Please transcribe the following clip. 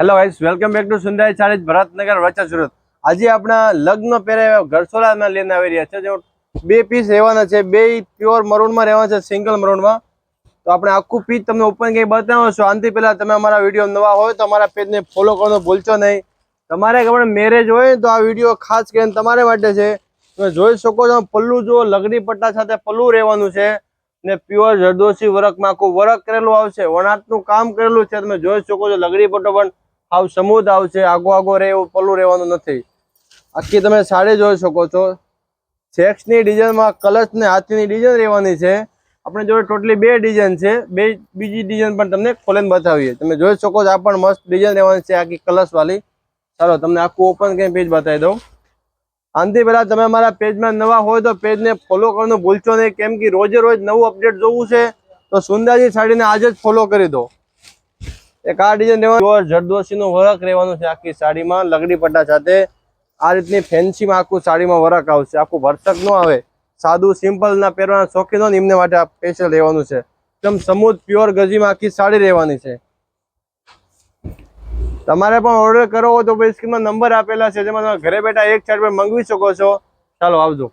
Hello guys welcome back to સુંદરાઈ ચાલીસ ભરતનગર વચ્ચે સુરત આજે આપણા લગ્ન પહેરાવ્યા ઘરસોલામાં લઈને આવી રહ્યા છે. જો બે પીસ રહેવાના છે, બે પ્યોર મરૂનમાં રહેવાના છે સિંગલ મરૂનમાં તો આપણે આખું પીસ તમને ઓપન કંઈ બતાવો છો. આનાથી પહેલાં તમે અમારા વીડિયો નવા હોય તો અમારા પેજને ફોલો કરવાનું ભૂલશો નહીં. તમારે પણ મેરેજ હોય તો આ વીડિયો ખાસ કરીને તમારા માટે છે. તમે જોઈ શકો છો પલ્લું જુઓ, લગડી પટ્ટા સાથે પલ્લું રહેવાનું છે. ને પ્યોર જરદોશી વર્કમાં આખું વર્ક કરેલું આવશે. વણાટનું કામ કરેલું છે. તમે જોઈ શકો છો, લગડી પટ્ટો પણ આવ સમુદ આવશે, આગો આગો રહે એવું પલું રહેવાનું નથી. આખી તમે સાડી જોઈ શકો છો. ચેક્સની ડિઝાઇનમાં કલર્સ ને હાથીની ડિઝાઇન રહેવાની છે. આપણે જોડે ટોટલી બે ડિઝાઇન છે. બે બીજી ડિઝાઇન પણ તમને ખોલીને બતાવીએ. તમે જોઈ શકો છો આ પણ મસ્ત ડિઝાઇન રહેવાની છે, આખી કલર્સવાળી. ચાલો, તમને આખું ઓપન કંઈ પેજ બતાવી દઉં. આનાથી પહેલાં તમે અમારા પેજમાં નવા હોય તો પેજને ફોલો કરવાનું ભૂલશો નહીં. કેમ કે રોજે રોજ નવું અપડેટ જોવું છે. તો સુંદરજી સાડીને આજે જ ફોલો કરી દો. એક આ ડિઝાઇન રહેવાનું. જરદોશીનું વર્ક રહેવાનું છે આખી સાડીમાં, લગડી પટ્ટા સાથે. આ રીતની ફેન્સીમાં આખું સાડીમાં વર્ક આવશે. આખું ભરતક ન આવે. સાદું, સિમ્પલ ના પહેરવાના શોખીન ને એમને માટે આ સ્પેશિયલ રહેવાનું છે. એકદમ સમૂદ, પ્યોર ગજીમાં આખી સાડી રહેવાની છે. તમારે પણ ઓર્ડર કરવો હોય તો ભાઈ સ્ક્રીનમાં નંબર આપેલા છે. જેમાં તમે ઘરે બેઠા એક સાઈડ પર મંગવી શકો છો. ચાલો, આવજો.